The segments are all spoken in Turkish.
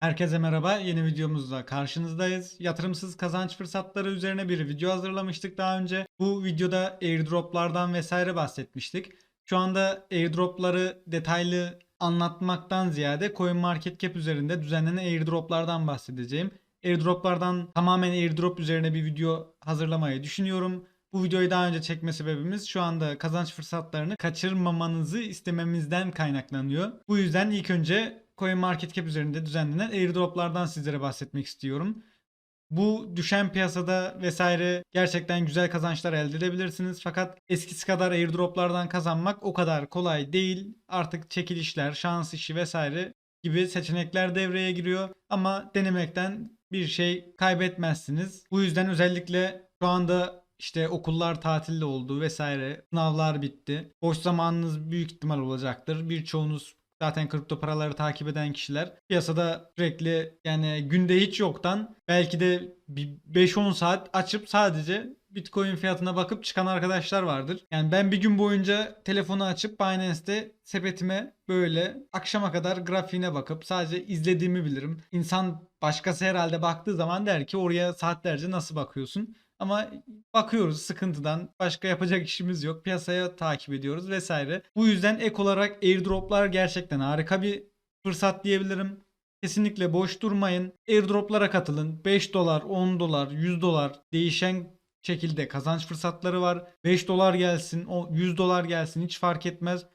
Herkese merhaba. Yeni videomuzda karşınızdayız. Yatırımsız kazanç fırsatları üzerine bir video hazırlamıştık daha önce. Bu videoda airdroplardan vesaire bahsetmiştik. Şu anda airdropları detaylı anlatmaktan ziyade CoinMarketCap üzerinde düzenlenen airdroplardan bahsedeceğim. Airdroplardan tamamen airdrop üzerine bir video hazırlamayı düşünüyorum. Bu videoyu daha önce çekme sebebimiz şu anda kazanç fırsatlarını kaçırmamanızı istememizden kaynaklanıyor. Bu yüzden ilk önce CoinMarketCap üzerinde düzenlenen airdroplardan sizlere bahsetmek istiyorum. Bu düşen piyasada vesaire gerçekten güzel kazançlar elde edebilirsiniz. Fakat eskisi kadar airdroplardan kazanmak o kadar kolay değil. Artık çekilişler, şans işi vesaire gibi seçenekler devreye giriyor. Ama denemekten bir şey kaybetmezsiniz. Bu yüzden özellikle şu anda işte okullar tatilde oldu vesaire. Sınavlar bitti. Boş zamanınız büyük ihtimal olacaktır. Birçoğunuz zaten kripto paraları takip eden kişiler piyasada sürekli yani günde hiç yoktan belki de bir 5-10 saat açıp sadece Bitcoin fiyatına bakıp çıkan arkadaşlar vardır. Yani ben bir gün boyunca telefonu açıp Binance'te sepetime böyle akşama kadar grafiğine bakıp sadece izlediğimi bilirim. İnsan başkası herhalde baktığı zaman der ki oraya saatlerce nasıl bakıyorsun? Ama bakıyoruz sıkıntıdan başka yapacak işimiz yok. Piyasaya takip ediyoruz vesaire. Bu yüzden ek olarak airdroplar gerçekten harika bir fırsat diyebilirim. Kesinlikle boş durmayın. Airdroplara katılın. 5 dolar, 10 dolar, 100 dolar değişen şekilde kazanç fırsatları var. 5 dolar gelsin, o 100 dolar gelsin hiç fark etmez.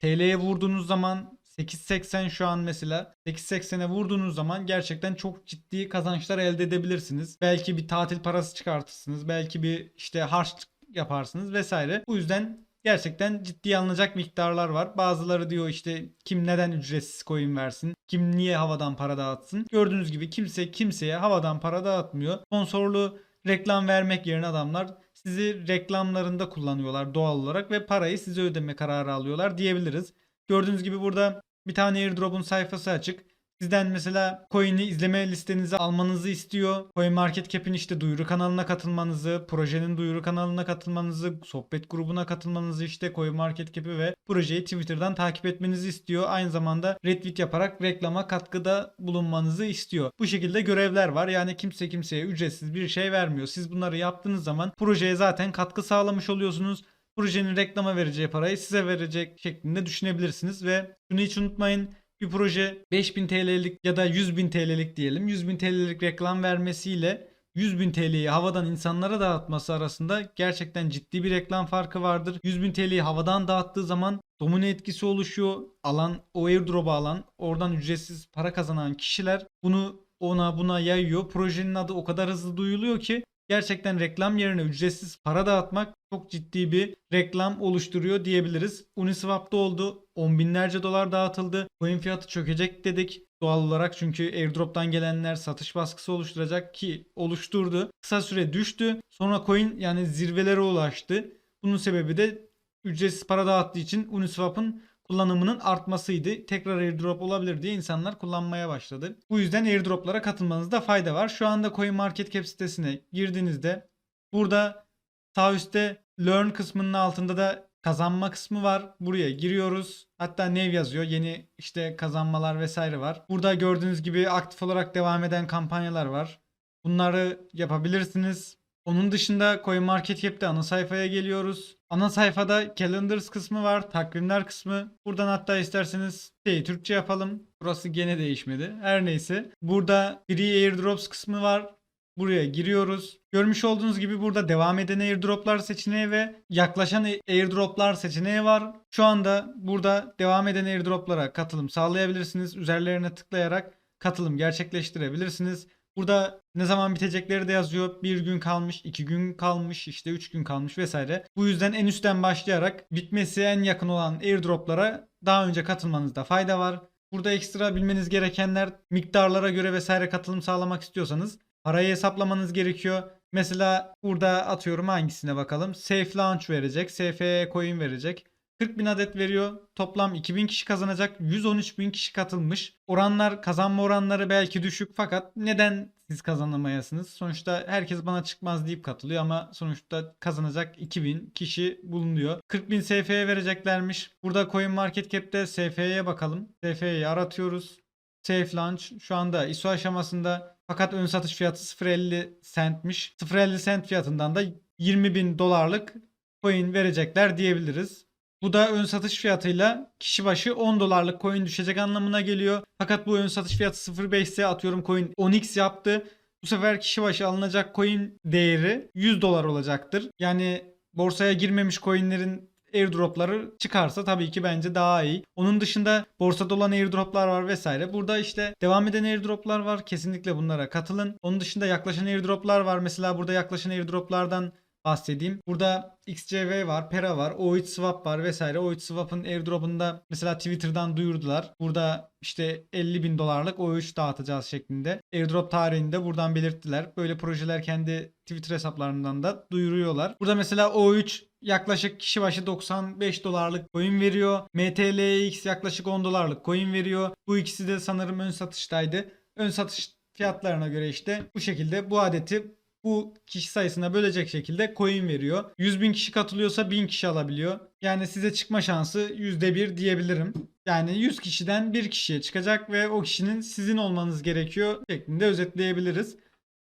TL'ye vurduğunuz zaman 8.80 şu an mesela 8.80'e vurduğunuz zaman gerçekten çok ciddi kazançlar elde edebilirsiniz. Belki bir tatil parası çıkartırsınız. Belki bir işte harç yaparsınız vesaire. Bu yüzden gerçekten ciddiye alınacak miktarlar var. Bazıları diyor işte kim neden ücretsiz coin versin? Kim niye havadan para dağıtsın? Gördüğünüz gibi kimse kimseye havadan para dağıtmıyor. Sponsorlu reklam vermek yerine adamlar sizi reklamlarında kullanıyorlar doğal olarak ve parayı size ödeme kararı alıyorlar diyebiliriz. Gördüğünüz gibi burada bir tane airdrop'un sayfası açık. Sizden mesela coin'i izleme listenize almanızı istiyor. CoinMarketCap'in işte duyuru kanalına katılmanızı, projenin duyuru kanalına katılmanızı, sohbet grubuna katılmanızı işte CoinMarketCap'i ve projeyi Twitter'dan takip etmenizi istiyor. Aynı zamanda retweet yaparak reklama katkıda bulunmanızı istiyor. Bu şekilde görevler var. Yani kimse kimseye ücretsiz bir şey vermiyor. Siz bunları yaptığınız zaman projeye zaten katkı sağlamış oluyorsunuz projenin reklama vereceği parayı size verecek şeklinde düşünebilirsiniz ve şunu hiç unutmayın bir proje 5000 TL'lik ya da 100.000 TL'lik diyelim 100.000 TL'lik reklam vermesiyle 100.000 TL'yi havadan insanlara dağıtması arasında gerçekten ciddi bir reklam farkı vardır. 100.000 TL'yi havadan dağıttığı zaman domino etkisi oluşuyor. Alan o airdrop'u alan oradan ücretsiz para kazanan kişiler bunu ona buna yayıyor. Projenin adı o kadar hızlı duyuluyor ki gerçekten reklam yerine ücretsiz para dağıtmak çok ciddi bir reklam oluşturuyor diyebiliriz. Uniswap'ta oldu. On binlerce dolar dağıtıldı. Coin fiyatı çökecek dedik. Doğal olarak çünkü airdrop'tan gelenler satış baskısı oluşturacak ki oluşturdu. Kısa süre düştü. Sonra coin yani zirvelere ulaştı. Bunun sebebi de ücretsiz para dağıttığı için Uniswap'ın kullanımının artmasıydı. Tekrar airdrop olabilir diye insanlar kullanmaya başladı. Bu yüzden airdroplara katılmanızda fayda var. Şu anda CoinMarketCap sitesine girdiğinizde burada sağ üstte Learn kısmının altında da kazanma kısmı var. Buraya giriyoruz. Hatta nev yazıyor. Yeni işte kazanmalar vesaire var. Burada gördüğünüz gibi aktif olarak devam eden kampanyalar var. Bunları yapabilirsiniz. Onun dışında CoinMarketCap'te ana sayfaya geliyoruz. Ana sayfada Calendars kısmı var, takvimler kısmı. Buradan hatta isterseniz şeyi Türkçe yapalım. Burası gene değişmedi. Her neyse. Burada Free Airdrops kısmı var. Buraya giriyoruz. Görmüş olduğunuz gibi burada devam eden airdroplar seçeneği ve yaklaşan airdroplar seçeneği var. Şu anda burada devam eden airdroplara katılım sağlayabilirsiniz. Üzerlerine tıklayarak katılım gerçekleştirebilirsiniz. Burada ne zaman bitecekleri de yazıyor. Bir gün kalmış, iki gün kalmış, işte üç gün kalmış vesaire. Bu yüzden en üstten başlayarak bitmesi en yakın olan airdroplara daha önce katılmanızda fayda var. Burada ekstra bilmeniz gerekenler miktarlara göre vesaire katılım sağlamak istiyorsanız parayı hesaplamanız gerekiyor. Mesela burada atıyorum hangisine bakalım. Safe Launch verecek, SFE coin verecek. 40 bin adet veriyor. Toplam 2000 kişi kazanacak. 113 bin kişi katılmış. Oranlar kazanma oranları belki düşük fakat neden siz kazanamayasınız? Sonuçta herkes bana çıkmaz deyip katılıyor ama sonuçta kazanacak 2000 kişi bulunuyor. 40 bin SF'ye vereceklermiş. Burada CoinMarketCap'te SF'ye bakalım. SF'yi aratıyoruz. Safe Launch şu anda ISO aşamasında fakat ön satış fiyatı 0.50 centmiş. 0.50 cent fiyatından da 20 bin dolarlık coin verecekler diyebiliriz. Bu da ön satış fiyatıyla kişi başı 10 dolarlık coin düşecek anlamına geliyor. Fakat bu ön satış fiyatı 0.5 ise atıyorum coin 10x yaptı. Bu sefer kişi başı alınacak coin değeri 100 dolar olacaktır. Yani borsaya girmemiş coinlerin airdropları çıkarsa tabii ki bence daha iyi. Onun dışında borsada olan airdroplar var vesaire. Burada işte devam eden airdroplar var. Kesinlikle bunlara katılın. Onun dışında yaklaşan airdroplar var. Mesela burada yaklaşan airdroplardan bahsedeyim. Burada XCV var, Pera var, O3 Swap var vesaire. O3 Swap'ın airdrop'unda mesela Twitter'dan duyurdular. Burada işte 50 bin dolarlık O3 dağıtacağız şeklinde. Airdrop tarihini de buradan belirttiler. Böyle projeler kendi Twitter hesaplarından da duyuruyorlar. Burada mesela O3 yaklaşık kişi başı 95 dolarlık coin veriyor. MTLX yaklaşık 10 dolarlık coin veriyor. Bu ikisi de sanırım ön satıştaydı. Ön satış fiyatlarına göre işte bu şekilde bu adeti bu kişi sayısına bölecek şekilde coin veriyor. 100 bin kişi katılıyorsa 1000 kişi alabiliyor. Yani size çıkma şansı %1 diyebilirim. Yani 100 kişiden 1 kişiye çıkacak ve o kişinin sizin olmanız gerekiyor şeklinde özetleyebiliriz.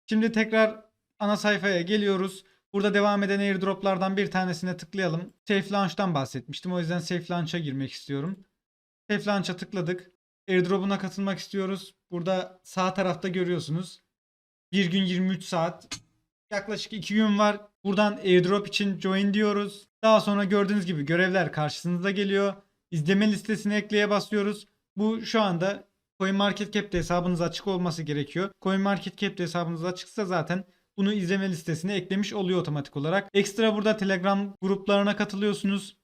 Şimdi tekrar ana sayfaya geliyoruz. Burada devam eden airdroplardan bir tanesine tıklayalım. Safe Launch'tan bahsetmiştim. O yüzden Safe Launch'a girmek istiyorum. Safe Launch'a tıkladık. Airdrop'una katılmak istiyoruz. Burada sağ tarafta görüyorsunuz. 1 gün 23 saat. Yaklaşık 2 gün var. Buradan airdrop için join diyoruz. Daha sonra gördüğünüz gibi görevler karşınıza geliyor. İzleme listesine ekleye basıyoruz. Bu şu anda CoinMarketCap'te hesabınız açık olması gerekiyor. CoinMarketCap'te hesabınız açıksa zaten bunu izleme listesine eklemiş oluyor otomatik olarak. Ekstra burada Telegram gruplarına katılıyorsunuz.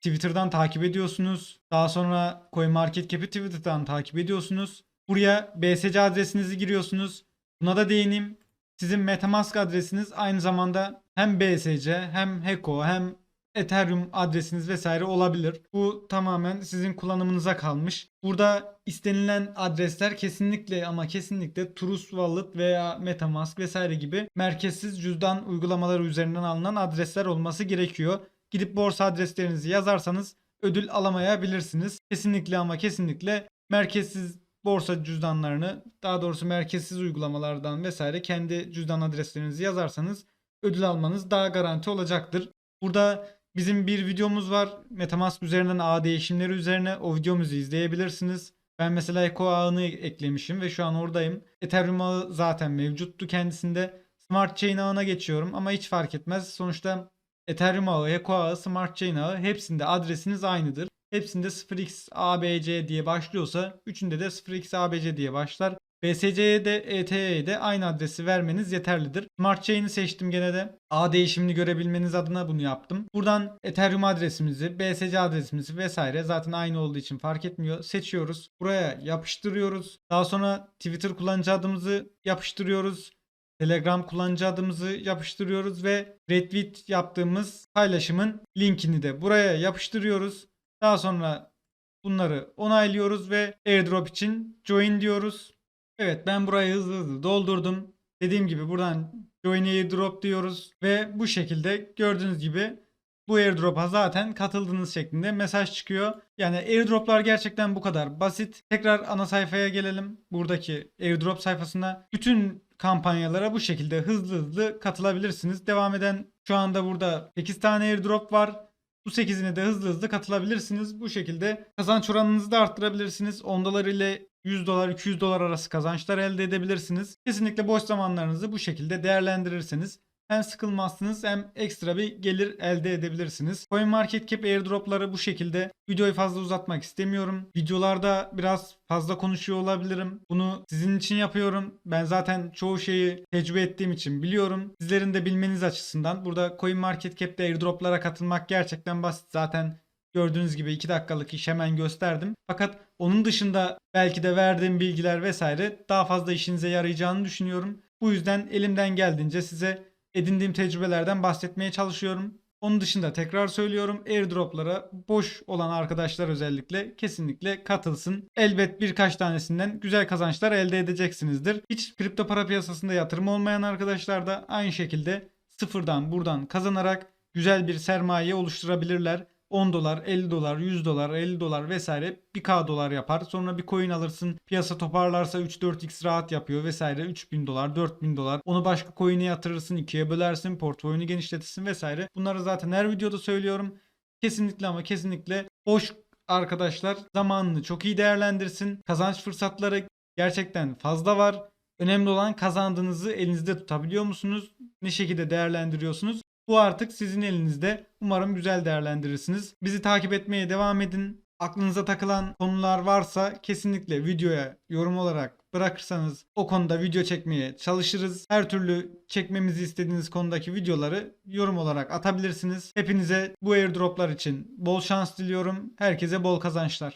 Twitter'dan takip ediyorsunuz. Daha sonra CoinMarketCap'i Twitter'dan takip ediyorsunuz. Buraya BSC adresinizi giriyorsunuz. Buna da değineyim. Sizin MetaMask adresiniz aynı zamanda hem BSC hem HECO hem Ethereum adresiniz vesaire olabilir. Bu tamamen sizin kullanımınıza kalmış. Burada istenilen adresler kesinlikle ama kesinlikle Trust Wallet veya MetaMask vesaire gibi merkezsiz cüzdan uygulamaları üzerinden alınan adresler olması gerekiyor. Gidip borsa adreslerinizi yazarsanız ödül alamayabilirsiniz. Kesinlikle ama kesinlikle merkezsiz borsa cüzdanlarını daha doğrusu merkezsiz uygulamalardan vesaire kendi cüzdan adreslerinizi yazarsanız ödül almanız daha garanti olacaktır. Burada bizim bir videomuz var. Metamask üzerinden ağ değişimleri üzerine o videomuzu izleyebilirsiniz. Ben mesela Eco ağını eklemişim ve şu an oradayım. Ethereum ağı zaten mevcuttu kendisinde. Smart Chain ağına geçiyorum ama hiç fark etmez. Sonuçta Ethereum ağı, Eco ağı, Smart Chain ağı hepsinde adresiniz aynıdır. Hepsinde 0xabc diye başlıyorsa üçünde de 0xabc diye başlar. BSC'ye de ETH'ye de aynı adresi vermeniz yeterlidir. Smart Chain'i seçtim gene de. A değişimini görebilmeniz adına bunu yaptım. Buradan Ethereum adresimizi, BSC adresimizi vesaire zaten aynı olduğu için fark etmiyor. Seçiyoruz. Buraya yapıştırıyoruz. Daha sonra Twitter kullanıcı adımızı yapıştırıyoruz. Telegram kullanıcı adımızı yapıştırıyoruz ve retweet yaptığımız paylaşımın linkini de buraya yapıştırıyoruz. Daha sonra bunları onaylıyoruz ve airdrop için join diyoruz. Evet ben burayı hızlı hızlı doldurdum. Dediğim gibi buradan join airdrop diyoruz ve bu şekilde gördüğünüz gibi bu airdrop'a zaten katıldığınız şeklinde mesaj çıkıyor. Yani airdroplar gerçekten bu kadar basit. Tekrar ana sayfaya gelelim. Buradaki airdrop sayfasına bütün kampanyalara bu şekilde hızlı hızlı katılabilirsiniz. Devam eden şu anda burada 8 tane airdrop var. Bu 8'ine de hızlı hızlı katılabilirsiniz. Bu şekilde kazanç oranınızı da arttırabilirsiniz. 10 dolar ile 100 dolar 200 dolar arası kazançlar elde edebilirsiniz. Kesinlikle boş zamanlarınızı bu şekilde değerlendirirseniz hem sıkılmazsınız hem ekstra bir gelir elde edebilirsiniz. CoinMarketCap airdropları bu şekilde. Videoyu fazla uzatmak istemiyorum. Videolarda biraz fazla konuşuyor olabilirim. Bunu sizin için yapıyorum. Ben zaten çoğu şeyi tecrübe ettiğim için biliyorum. Sizlerin de bilmeniz açısından burada CoinMarketCap'te airdroplara katılmak gerçekten basit. Zaten Gördüğünüz gibi 2 dakikalık iş hemen gösterdim. Fakat onun dışında belki de verdiğim bilgiler vesaire daha fazla işinize yarayacağını düşünüyorum. Bu yüzden elimden geldiğince size edindiğim tecrübelerden bahsetmeye çalışıyorum. Onun dışında tekrar söylüyorum airdroplara boş olan arkadaşlar özellikle kesinlikle katılsın. Elbet birkaç tanesinden güzel kazançlar elde edeceksinizdir. Hiç kripto para piyasasında yatırım olmayan arkadaşlar da aynı şekilde sıfırdan buradan kazanarak güzel bir sermaye oluşturabilirler. 10 dolar, 50 dolar, 100 dolar, 50 dolar vesaire 1k dolar yapar. Sonra bir coin alırsın. Piyasa toparlarsa 3-4x rahat yapıyor vesaire. 3000 dolar, 4000 dolar. Onu başka coin'e yatırırsın. ikiye bölersin. Portföyünü genişletirsin vesaire. Bunları zaten her videoda söylüyorum. Kesinlikle ama kesinlikle boş arkadaşlar zamanını çok iyi değerlendirsin. Kazanç fırsatları gerçekten fazla var. Önemli olan kazandığınızı elinizde tutabiliyor musunuz? Ne şekilde değerlendiriyorsunuz? Bu artık sizin elinizde. Umarım güzel değerlendirirsiniz. Bizi takip etmeye devam edin. Aklınıza takılan konular varsa kesinlikle videoya yorum olarak bırakırsanız o konuda video çekmeye çalışırız. Her türlü çekmemizi istediğiniz konudaki videoları yorum olarak atabilirsiniz. Hepinize bu airdroplar için bol şans diliyorum. Herkese bol kazançlar.